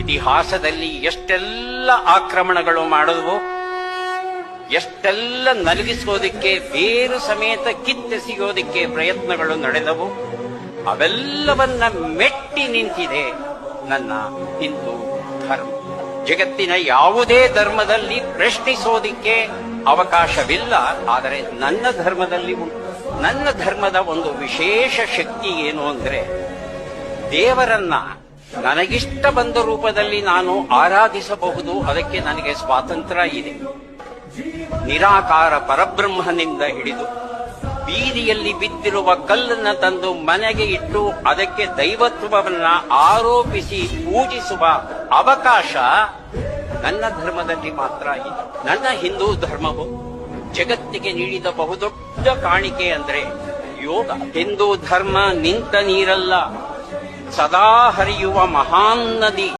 ಇತಿಹಾಸದಲ್ಲಿ ಎಷ್ಟೆಲ್ಲ ಆಕ್ರಮಣಗಳು ಮಾಡಿದ್ವು ಎಷ್ಟೆಲ್ಲ ನಲಗಿಸೋದಿಕ್ಕೆ ಬೇರು ಸಮೇತ ಕಿತ್ತೆಸೆಯೋದಿಕ್ಕೆ ಪ್ರಯತ್ನಗಳು ನಡೆದವು, ಅವೆಲ್ಲವನ್ನ ಮೆಟ್ಟಿ ನಿಂತಿದೆ ನನ್ನ ಹಿಂದೂ ಧರ್ಮ. ಜಗತ್ತಿನ ಯಾವುದೇ ಧರ್ಮದಲ್ಲಿ ಪ್ರಶ್ನಿಸೋದಿಕ್ಕೆ ಅವಕಾಶವಿಲ್ಲ, ಆದರೆ ನನ್ನ ಧರ್ಮದಲ್ಲಿ ನನ್ನ ಧರ್ಮದ ಒಂದು ವಿಶೇಷ ಶಕ್ತಿ ಏನು ಅಂದ್ರೆ ದೇವರನ್ನ ನನಗಿಷ್ಟ ಬಂದ ರೂಪದಲ್ಲಿ ನಾನು ಆರಾಧಿಸಬಹುದು, ಅದಕ್ಕೆ ನನಗೆ ಸ್ವಾತಂತ್ರ್ಯ ಇದೆ. ನಿರಾಕಾರ ಪರಬ್ರಹ್ಮನಿಂದ ಹಿಡಿದು ಬೀದಿಯಲ್ಲಿ ಬಿದ್ದಿರುವ ಕಲ್ಲನ್ನ ತಂದು ಮನೆಗೆ ಇಟ್ಟು ಅದಕ್ಕೆ ದೈವತ್ವವನ್ನ ಆರೋಪಿಸಿ ಪೂಜಿಸುವ ಅವಕಾಶ ನನ್ನ ಧರ್ಮದಲ್ಲಿ ಮಾತ್ರ ಇದೆ ನನ್ನ ಹಿಂದೂ ಧರ್ಮವು ಜಗತ್ತಿಗೆ ನೀಡಿದ ಬಹುದೊಡ್ಡ ಕಾಣಿಕೆ ಅಂದ್ರೆ ಯೋಗ. ಹಿಂದೂ ಧರ್ಮ ನಿಂತ ನೀರಲ್ಲ. సదా హరియువ మహాన్నది.